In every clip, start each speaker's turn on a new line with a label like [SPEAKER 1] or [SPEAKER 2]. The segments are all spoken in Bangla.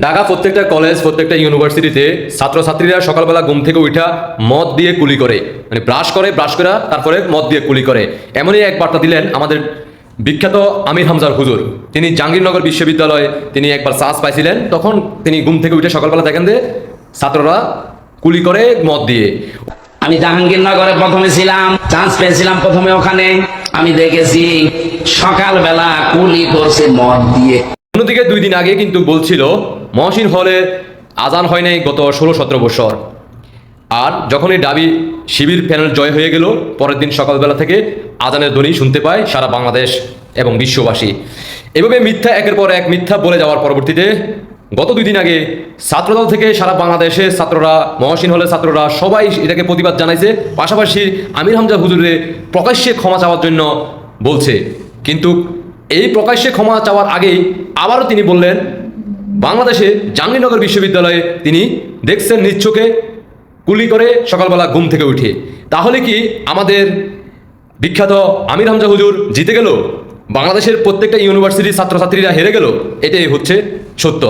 [SPEAKER 1] ঢাকা প্রত্যেকটা কলেজ প্রত্যেকটা ইউনিভার্সিটিতে ছাত্রছাত্রীরা সকালবেলা ঘুম থেকে উঠা মদ দিয়ে কুলি করে। মানে ব্রাশ করে ব্রাশ করে, তারপরে মদ দিয়ে কুলি করে। এমনই এক বার্তা দিলেন আমাদের বিখ্যাত আমির হামজার হুজুর। তিনি জাহাঙ্গীরনগর বিশ্ববিদ্যালয়ে তিনি একবার চান্স পাইছিলেন। তখন তিনি ঘুম থেকে উঠে সকালবেলা দেখেন যে ছাত্ররা কুলি করে মদ দিয়ে।
[SPEAKER 2] আমি জাহাঙ্গীরনগরে প্রথমে ছিলাম, চান্স পেয়েছিলাম প্রথমে ওখানে। আমি দেখেছি সকালবেলা কুলি করছে মদ দিয়ে।
[SPEAKER 1] অন্যদিকে দুই দিন আগে কিন্তু বলছিল, মহসিন হলে আজান হয় নাই গত ষোলো সতেরো বছর। আর যখনই ডাবি শিবির প্যানেল জয় হয়ে গেল, পরের দিন সকালবেলা থেকে আজানের ধ্বনি শুনতে পায় সারা বাংলাদেশ এবং বিশ্ববাসী। এভাবে মিথ্যা একের পর এক মিথ্যা বলে যাওয়ার পরবর্তীতে গত দুই দিন আগে ছাত্রদল থেকে সারা বাংলাদেশে ছাত্ররা, মহসিন হলে ছাত্ররা সবাই এটাকে প্রতিবাদ জানাইছে। পাশাপাশি আমির হামজা হুজুরে প্রকাশ্যে ক্ষমা চাওয়ার জন্য বলছে। কিন্তু এই প্রকাশ্যে ক্ষমা চাওয়ার আগেই আবারও তিনি বললেন, বাংলাদেশে জাহাঙ্গীরনগর বিশ্ববিদ্যালয়ে তিনি দেখছেন নিচ্ছকে কুলি করে সকালবেলা ঘুম থেকে উঠে। তাহলে কি আমাদের বিখ্যাত আমির হামজা হুজুর জিতে গেল? বাংলাদেশের প্রত্যেকটা ইউনিভার্সিটির ছাত্রছাত্রীরা হেরে গেল? এটাই হচ্ছে সত্য।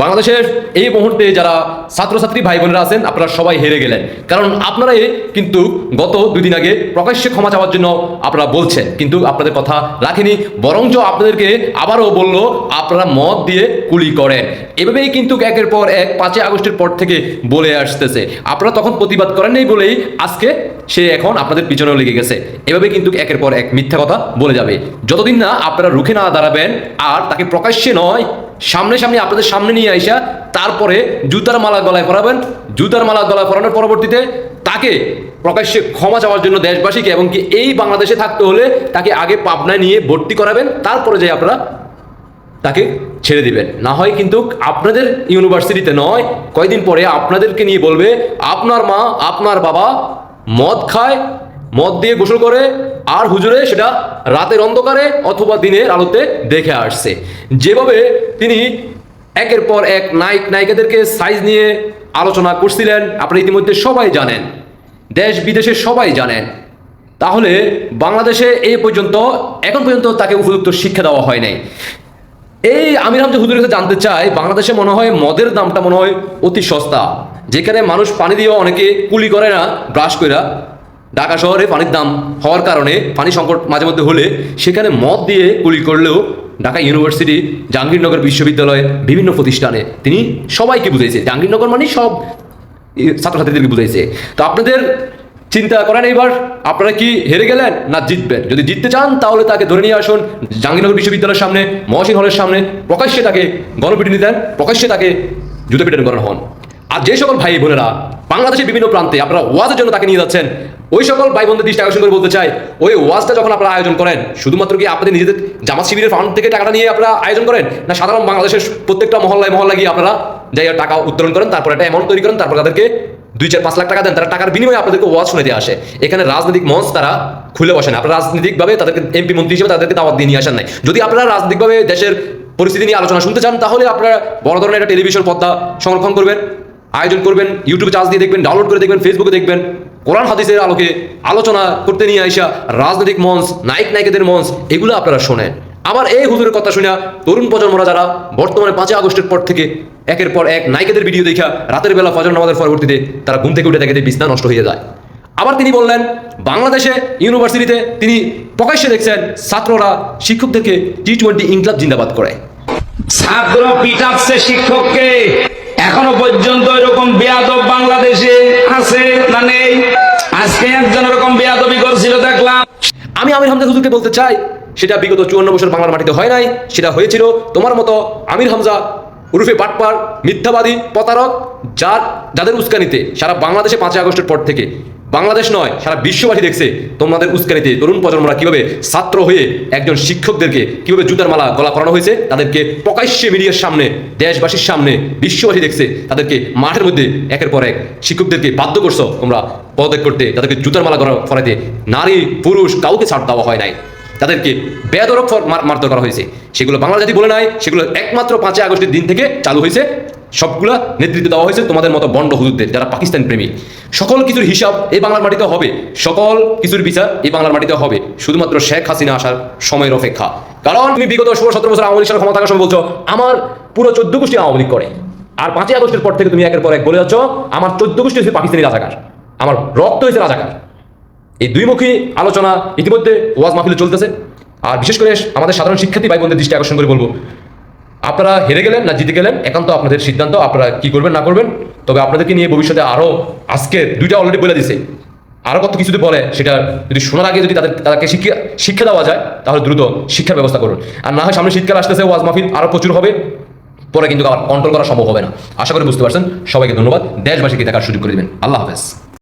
[SPEAKER 1] বাংলাদেশের এই মুহূর্তে যারা ছাত্রছাত্রী ভাই বোনেরা আছেন, আপনারা সবাই হেরে গেলেন। কারণ আপনারাই কিন্তু গত দুই দিন আগে প্রকাশ্যে ক্ষমা চাওয়ার জন্য আপনারা বলছেন, কিন্তু আপনাদের কথা রাখেনি। বরঞ্চ আপনাদেরকে আবারও বলল, আপনারা মদ দিয়ে কুলি করেন। এভাবেই কিন্তু একের পর এক পাঁচই আগস্টের পর থেকে বলে আসতেছে। আপনারা তখন প্রতিবাদ করেন নাই বলেই আজকে সে এখন আপনাদের পিছনেও লেগে গেছে। এভাবে কিন্তু একের পর এক মিথ্যা কথা বলে যাবে। যতদিন না আপনারা রুখে না দাঁড়াবেন, আর তাকে প্রকাশ্যে নয় সামনে সামনে আপনাদের সামনে নিয়ে আইসা তারপরে জুতার মালা গলায় পরাবেন। জুতার মালা গলায় পরানোর পরবর্তীতে তাকে প্রকাশ্যে ক্ষমা চাওয়ার জন্য দেশবাসীকে এবং কি এই বাংলাদেশে থাকতে হলে তাকে আগে পাবনায় নিয়ে ভর্তি করাবেন, তারপরে যে আপনারা তাকে ছেড়ে দিবেন। না হয় কিন্তু আপনাদের ইউনিভার্সিটিতে নয়, কয়দিন পরে আপনাদেরকে নিয়ে বলবে, আপনার মা, আপনার বাবা মদ খায় মদ দিয়ে গোসল করে আর হুজুরে সেটা রাতের অন্ধকারে অথবা দিনের আলোতে দেখে আসছে। যেভাবে তিনি একের পর এক নায়ক, নায়িকাদেরকে সাইজ নিয়ে আলোচনা করছিলেন আপনি ইতিমধ্যে সবাই জানেন, দেশ বিদেশে সবাই জানেন। তাহলে বাংলাদেশে এই পর্যন্ত, এখন পর্যন্ত তাকে উপযুক্ত শিক্ষা দেওয়া হয় নাই। এই আমির হামজা হুজুরের কাছে জানতে চাই, বাংলাদেশে মনে হয় মদের দামটা মনে হয় অতি সস্তা। যেখানে মানুষ পানি দিয়েও অনেকে কুলি করে না, ব্রাশ করে ঢাকা শহরে পানির দাম হওয়ার কারণে পানি সংকট মাঝে মধ্যে হলে সেখানে মদ দিয়ে কুলি করলেও ঢাকা ইউনিভার্সিটি জাহাঙ্গীরনগর বিশ্ববিদ্যালয় বিভিন্ন প্রতিষ্ঠানে তিনি সবাইকে বুঝাইছে। জাহাঙ্গীরনগর মানে সব ছাত্রছাত্রীদেরকে বুঝাইছে। তো আপনাদের চিন্তা করেন এবার আপনারা কি হেরে গেলেন না জিতবেন? যদি জিততে চান তাহলে তাকে ধরে নিয়ে আসুন জাহাঙ্গীরনগর বিশ্ববিদ্যালয়ের সামনে, মহসিন হলের সামনে, প্রকাশ্যে তাকে গণপিটুনি দেন, প্রকাশ্যে তাকে জুতো পিটন করানো হন। আর যে সকল ভাই বোনেরা বাংলাদেশের বিভিন্ন প্রান্তে আপনারা ওয়াজের জন্য তাকে নিয়ে যাচ্ছেন ওই সকল ভাই বোনদের দৃষ্টি আকর্ষণ করে বলতে চাই, ওই ওয়াজটা যখন আপনারা আয়োজন করেন, শুধুমাত্র কি আপনাদের নিজেদের জামাত শিবিরের ফান্ড থেকে টাকাটা নিয়ে আপনারা আয়োজন করেন? না, সাধারণ বাংলাদেশের প্রত্যেকটা মহল্লায় মহল্লা গিয়ে আপনারা যাই টাকা উত্তোলন করেন, তারপর একটা অ্যামাউন্ট তৈরি করেন, তারপর তাদেরকে দুই চার পাঁচ লাখ টাকা দেন, তারা টাকার বিনিময়ে আপনাদেরকে ওয়াজ শুনে আসে। এখানে রাজনৈতিক মঞ্চ তারা খুলে বসেন আপনারা রাজনৈতিকভাবে তাদেরকে এমপি মন্ত্রী হিসেবে তাদেরকে দাওয়াত দিয়ে নিয়ে আসেন নাই। যদি আপনারা রাজনৈতিকভাবে দেশের পরিস্থিতি নিয়ে আলোচনা শুনতে চান, তাহলে আপনারা বড় ধরনের একটা টেলিভিশন পর্দা সংরক্ষণ করবেন, আয়োজন করবেন ইউটিউবে চার্জ দিয়ে দেখবেন ডাউনলোড করে দেখবেন ফেসবুকে দেখবেন কোরআন হাদিসের আলোকে আলোচনা করতে নিয়ে আসা রাজনৈতিক মঞ্চ, নায়ক নায়িকাদের মঞ্চ, এগুলো আপনারা শোনেন। আবার এই হুজুরের কথা শুনে তরুণ প্রজন্মরা যারা বর্তমানে পাঁচই আগস্টের পর থেকে একের পর এক নায়িকাদের ভিডিও দেখা রাতের বেলা ফজর নামাজের পরবর্তীতে তারা ঘুম থেকে উঠে দেখে বিছনা নষ্ট হয়ে যায়। আবার তিনি বললেন, বাংলাদেশে ইউনিভার্সিটিতে তিনি প্রকাশ্যে দেখছেন ছাত্ররা শিক্ষকদেরকে টি টোয়েন্টি ইনক্লাব জিন্দাবাদ করে
[SPEAKER 2] ছাত্র পিটাচ্ছে শিক্ষককে এখনও পর্যন্ত এরকম বেয়াদব বাংলাদেশে আছে না নেই আজকে একজন এরকম বেয়াদবি করছিল দেখলাম
[SPEAKER 1] আমি আমির হামজা হুজুরকে বলতে চাই, সেটা বিগত চুয়ান্ন বছর বাংলার মাটিতে হয় নাই, সেটা হয়েছিল তোমার মতো আমির হামজা উরুফে বাটপার, মিথ্যাবাদী প্রতারক, যার, যাদের উস্কানিতে সারা বাংলাদেশে পাঁচই আগস্টের পর থেকে বাংলাদেশ নয়, সারা বিশ্ববাসী দেখছে তোমাদের উস্কানিতে। তরুণ প্রজন্মরা কীভাবে ছাত্র হয়ে একজন শিক্ষকদেরকে কীভাবে জুতার মালা, গলা করানো হয়েছে, তাদেরকে প্রকাশ্যে মিডিয়ার সামনে, দেশবাসীর সামনে, বিশ্ববাসী দেখছে, তাদেরকে মাঠের মধ্যে একের পর এক শিক্ষকদেরকে বাধ্য করছ তোমরা পদত্যাগ করতে, তাদেরকে জুতার মালা করা করাতে নারী, পুরুষ কাউকে ছাড় দেওয়া হয় নাই। তাদেরকে বেদরক মারধর করা হয়েছে। সেগুলো বাংলা জাতি বলে নাই, সেগুলো একমাত্র পাঁচই আগস্টের দিন থেকে চালু হয়েছে। সবগুলা নেতৃত্ব দেওয়া হয়েছে তোমাদের মতো বন্ড হুজুরদের যারা পাকিস্তান প্রেমী। সকল কিছুর হিসাব এই বাংলার মাটিতে হবে। সকল কিছুর বিচার এই বাংলার মাটিতে হবে। শুধুমাত্র শেখ হাসিনা আসার সময়ের অপেক্ষা। কারণ তুমি বিগত ষোলো সতেরো বছর আওয়ামী লীগ ক্ষমতা সময় বলছো, আমার পুরো চোদ্দ গোষ্ঠী আওয়ামী লীগ করে। আর পাঁচই আগস্টের পর থেকে তুমি একের পর এক বলে যাচ্ছ, আমার চোদ্দ গোষ্ঠী হচ্ছে পাকিস্তানি রাজাকার। আমার রক্ত হয়েছে রাজাকার। এই দুইমুখী আলোচনা ইতিমধ্যে ওয়াজ মাহফিলে চলতেছে। আর বিশেষ করে আমাদের সাধারণ শিক্ষার্থী ভাই বোনদের দৃষ্টি আকর্ষণ করে বলব আপনারা হেরে গেলেন না জিতে গেলেন, একান্ত আপনাদের সিদ্ধান্ত, আপনারা কি করবেন, না করবেন? তবে আপনাদেরকে নিয়ে ভবিষ্যতে আরও আজকে দুইটা অলরেডি বলে দিছে। আরও কত কিছু যদি বলে, সেটা যদি শোনার আগে যদি তাদের তাদেরকে শিক্ষা শিক্ষা দেওয়া যায়, তাহলে দ্রুত শিক্ষার ব্যবস্থা করুন। আর না হয় সামনে শীতকাল আসতেছে, ওয়াজ মাহফিল আরও প্রচুর হবে, পরে কিন্তু আবার কন্ট্রোল করা সম্ভব হবে না। আশা করি বুঝতে পারছেন। সবাইকে ধন্যবাদ। দেশবাসীকে দেখার সুযোগ করে দেবেন। আল্লাহ হাফেজ।